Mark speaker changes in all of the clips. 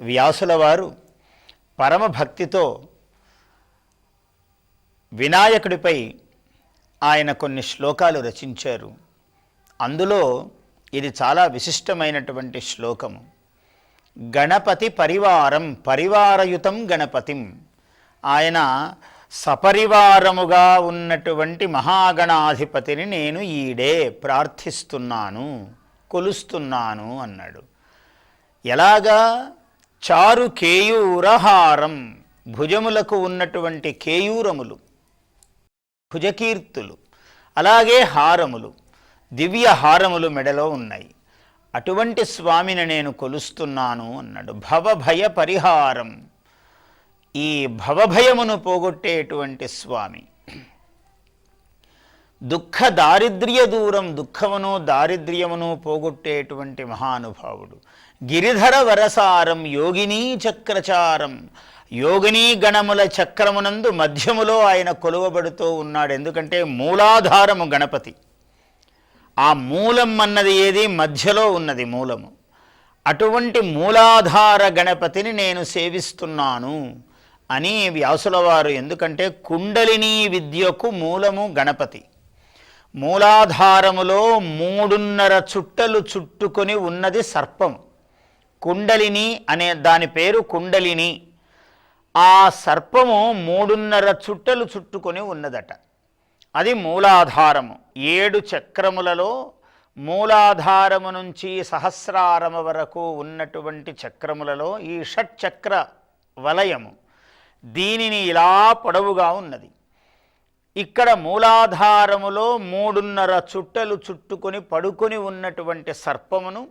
Speaker 1: వ్యాసుల వారు పరమభక్తితో వినాయకుడిపై ఆయన కొన్ని శ్లోకాలు రచించారు. అందులో ఇది చాలా విశిష్టమైనటువంటి శ్లోకము. గణపతి పరివారం పరివారయుతం గణపతిం. ఆయన సపరివారముగా ఉన్నటువంటి మహాగణాధిపతిని నేను ఈడే ప్రార్థిస్తున్నాను కొలుస్తున్నాను అన్నాడు. ఎలాగా? చారు కేయూరహారం భుజములకు ఉన్నటువంటి కేయూరములు భుజకీర్తులు అలాగే హారములు దివ్య హారములు మెడలో ఉన్నాయి. అటువంటి స్వామిని నేను కొలుస్తున్నాను అన్నాడు. భవభయ పరిహారం. ఈ భవభయమును పోగొట్టేటువంటి స్వామి దుఃఖ దారిద్ర్య దూరం దుఃఖమును దారిద్ర్యమును పోగొట్టేటువంటి మహానుభావుడు. గిరిధర వరసారం యోగినీ చక్రచారం. యోగినీ గణముల చక్రమునందు మధ్యములో ఆయన కొలువబడుతూ ఉన్నాడు. ఎందుకంటే మూలాధారము గణపతి. ఆ మూలం అన్నది ఏది? మధ్యలో ఉన్నది మూలము. అటువంటి మూలాధార గణపతిని నేను సేవిస్తున్నాను అని వ్యాసుల వారు ఎందుకంటే కుండలిని విద్యకు మూలము గణపతి. మూలాధారములో మూడున్నర చుట్టలు చుట్టుకొని ఉన్నది సర్పం. కుండలిని అనే దాని పేరు కుండలిని. ఆ సర్పము మూడున్నర చుట్టలు చుట్టుకొని ఉన్నదట. అది మూలాధారము. ఏడు చక్రములలో మూలాధారము నుంచి సహస్రారము వరకు ఉన్నటువంటి చక్రములలో ఈ షట్చక్ర వలయము దీనిని ఇలా పొడవుగా ఉన్నది. ఇక్కడ మూలాధారములో మూడున్నర చుట్టలు చుట్టుకొని పడుకొని ఉన్నటువంటి సర్పమును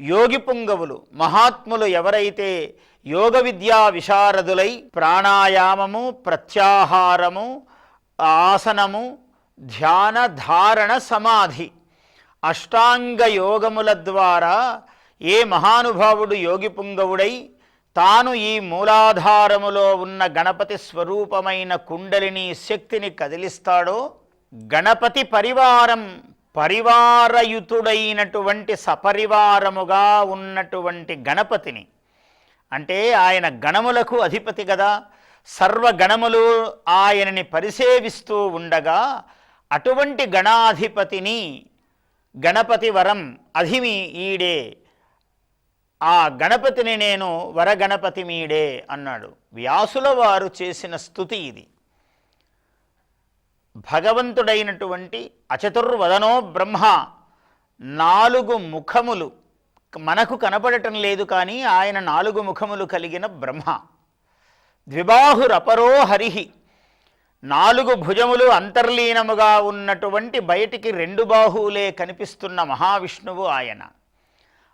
Speaker 1: యోగి పుంగవులు మహాత్ములు ఎవరైతే యోగ విద్యా విశారదులై ప్రాణాయామము ప్రత్యాహారము ఆసనము ధ్యాన ధారణ సమాధి అష్టాంగ యోగముల ద్వారా ఏ మహానుభావుడు యోగి పుంగవుడై తాను ఈ మూలాధారములో ఉన్న గణపతి స్వరూపమైన కుండలిని శక్తిని కదిలిస్తాడో గణపతి పరివారం పరివారయుతుడైనటువంటి సపరివారముగా ఉన్నటువంటి గణపతిని. అంటే ఆయన గణములకు అధిపతి కదా సర్వగణములు ఆయనని పరిసేవిస్తూ ఉండగా అటువంటి గణాధిపతిని గణపతి వరం అధిమి ఈడే ఆ గణపతిని నేను వరగణపతి మీడే అన్నాడు. వ్యాసుల వారు చేసిన స్థుతి ఇది. భగవంతుడైనటువంటి అచతుర్వదనో బ్రహ్మ నాలుగు ముఖములు మనకు కనపడటం లేదు కానీ ఆయన నాలుగు ముఖములు కలిగిన బ్రహ్మ. ద్విబాహురపరో హరిహి నాలుగు భుజములు అంతర్లీనముగా ఉన్నటువంటి బయటికి రెండు బాహువులే కనిపిస్తున్న మహావిష్ణువు ఆయన.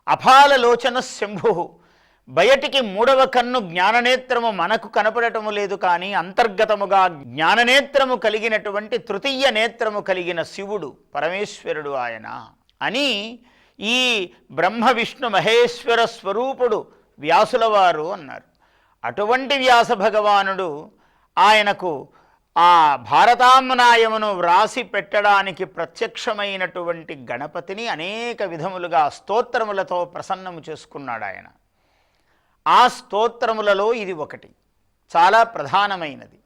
Speaker 1: అఫాలలోచన శంభు. బయటికి మూడవ కన్ను జ్ఞాననేత్రము మనకు కనపడటము లేదు కానీ అంతర్గతముగా జ్ఞాననేత్రము కలిగినటువంటి తృతీయ నేత్రము కలిగిన శివుడు పరమేశ్వరుడు ఆయన అని ఈ బ్రహ్మ విష్ణు మహేశ్వర స్వరూపుడు వ్యాసులవారు అన్నారు. అటువంటి వ్యాస భగవానుడు ఆయనకు ఆ భారతామ్నాయమును వ్రాసి పెట్టడానికి ప్రత్యక్షమైనటువంటి గణపతిని అనేక విధములుగా స్తోత్రములతో ప్రసన్నము చేసుకున్నాడు ఆయన. ఆ స్తోత్రములలో ఇది ఒకటి చాలా ప్రధానమైనది.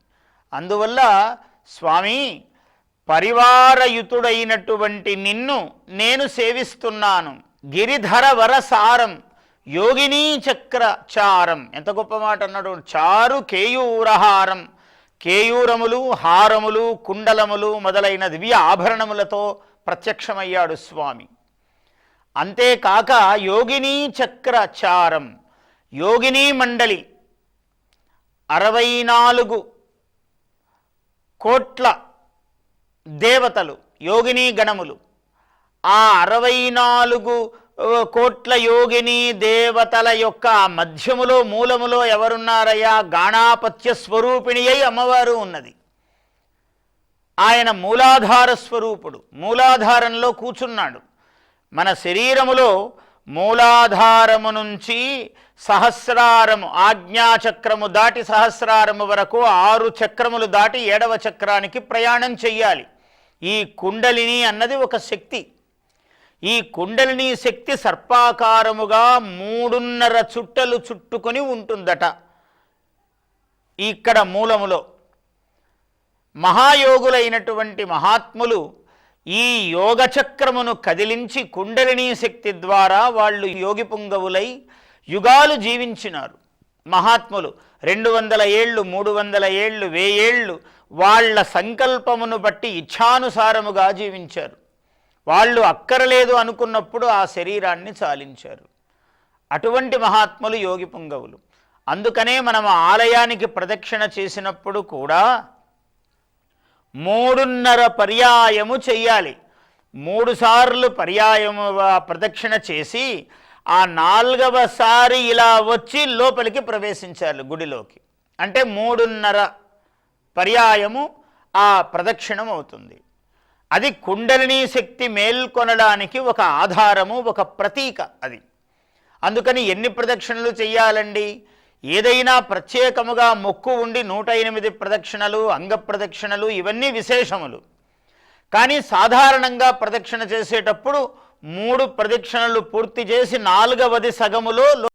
Speaker 1: అందువల్ల స్వామి పరివారయుతుడైనటువంటి నిన్ను నేను సేవిస్తున్నాను. గిరిధర వరసారం యోగినీ చక్రచారం ఎంత గొప్ప మాట అన్నాడు. చారు కేయూరహారం. కేయూరములు హారములు కుండలములు మొదలైన దివ్య ఆభరణములతో ప్రత్యక్షమయ్యాడు స్వామి. అంతేకాక యోగినీ చక్రచారం యోగినీ మండలి అరవై నాలుగు కోట్ల దేవతలు యోగినీ గణములు. ఆ అరవై నాలుగు కోట్ల యోగిని దేవతల యొక్క మధ్యములో మూలములో ఎవరున్నారయ్యా? గాణాపత్య స్వరూపిణి అయి అమ్మవారు ఉన్నది. ఆయన మూలాధార స్వరూపుడు మూలాధారంలో కూర్చున్నాడు. మన శరీరములో మూలాధారము నుంచి సహస్రారము ఆజ్ఞాచక్రము దాటి సహస్రారము వరకు ఆరు చక్రములు దాటి ఏడవ చక్రానికి ప్రయాణం చెయ్యాలి. ఈ కుండలిని అన్నది ఒక శక్తి. ఈ కుండలిని శక్తి సర్పాకారముగా మూడున్నర చుట్టలు చుట్టుకొని ఉంటుందట. ఇక్కడ మూలములో మహాయోగులైనటువంటి మహాత్ములు ఈ యోగచక్రమును కదిలించి కుండలిని శక్తి ద్వారా వాళ్ళు యోగి పుంగవులై యుగాలు జీవించినారు. మహాత్ములు రెండు వందల ఏళ్ళు మూడు వందల ఏళ్ళు వేయేళ్ళు వాళ్ళ సంకల్పమును బట్టి ఇచ్ఛానుసారముగా జీవించారు. వాళ్ళు అక్కరలేదు అనుకున్నప్పుడు ఆ శరీరాన్ని చాలించారు. అటువంటి మహాత్ములు యోగి పుంగవులు. అందుకనే మనం ఆలయానికి ప్రదక్షిణ చేసినప్పుడు కూడా మూడున్నర పర్యాయము చెయ్యాలి. మూడుసార్లు పర్యాయము ప్రదక్షిణ చేసి ఆ నాలుగవసారి ఇలా వచ్చి లోపలికి ప్రవేశించాలి గుడిలోకి. అంటే మూడున్నర పర్యాయము ఆ ప్రదక్షిణం అవుతుంది. అది కుండలిని శక్తి మేల్కొనడానికి ఒక ఆధారము ఒక ప్రతీక అది. అందుకని ఎన్ని ప్రదక్షిణలు చేయాలండి ఏదైనా ప్రత్యేకముగా మొక్కు ఉండి నూట ఎనిమిది ప్రదక్షిణలు అంగ ప్రదక్షిణలు ఇవన్నీ విశేషములు. కానీ సాధారణంగా ప్రదక్షిణ చేసేటప్పుడు మూడు ప్రదక్షిణలు పూర్తి చేసి నాలుగవది సగములో